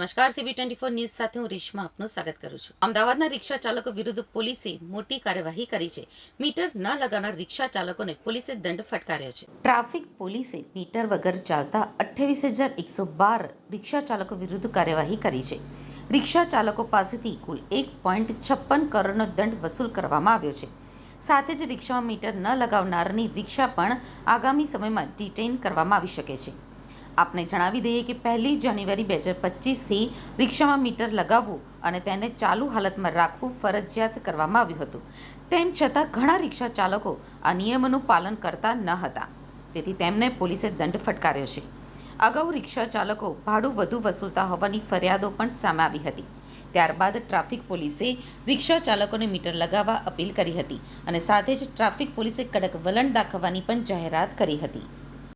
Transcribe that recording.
નમસ્કાર CB twenty four news સાથે હું રેશમા આપનું સ્વાગત કરું છું. અમદાવાદના રિક્ષા ચાલકો વિરુદ્ધ પોલીસે મોટી કાર્યવાહી કરી છે. મીટર ન લગાવનાર રિક્ષા ચાલકોને પોલીસે દંડ ફટકાર્યો છે. ટ્રાફિક પોલીસે મીટર વગર ચાલતા અઠ્ઠાવીસ હજાર એકસો બાર રિક્ષા ચાલકો વિરુદ્ધ કાર્યવાહી કરી છે. રિક્ષા ચાલકો પાસેથી કુલ એક પોઈન્ટ છપ્પન કરોડનો દંડ વસૂલ કરવામાં આવ્યો છે. સાથે જ રિક્ષામાં મીટર ન લગાવનારની રિક્ષા પણ આગામી સમયમાં ડિટેઇન કરવામાં આવી શકે છે. આપને જણાવી દઈએ કે પહેલી જાન્યુઆરી બે હજાર પચીસથી રિક્ષામાં મીટર લગાવવું અને તેને ચાલુ હાલતમાં રાખવું ફરજિયાત કરવામાં આવ્યું હતું. તેમ છતાં ઘણા રિક્ષા ચાલકો આ નિયમોનું પાલન કરતા ન હતા. તેથી તેમને પોલીસે દંડ ફટકાર્યો છે. અગાઉ રિક્ષા ચાલકો ભાડું વધુ વસૂલતા હોવાની ફરિયાદો પણ સામે આવી હતી. ત્યારબાદ ટ્રાફિક પોલીસે રિક્ષા ચાલકોને મીટર લગાવવા અપીલ કરી હતી અને સાથે જ ટ્રાફિક પોલીસે કડક વલણ દાખવવાની પણ જાહેરાત કરી હતી.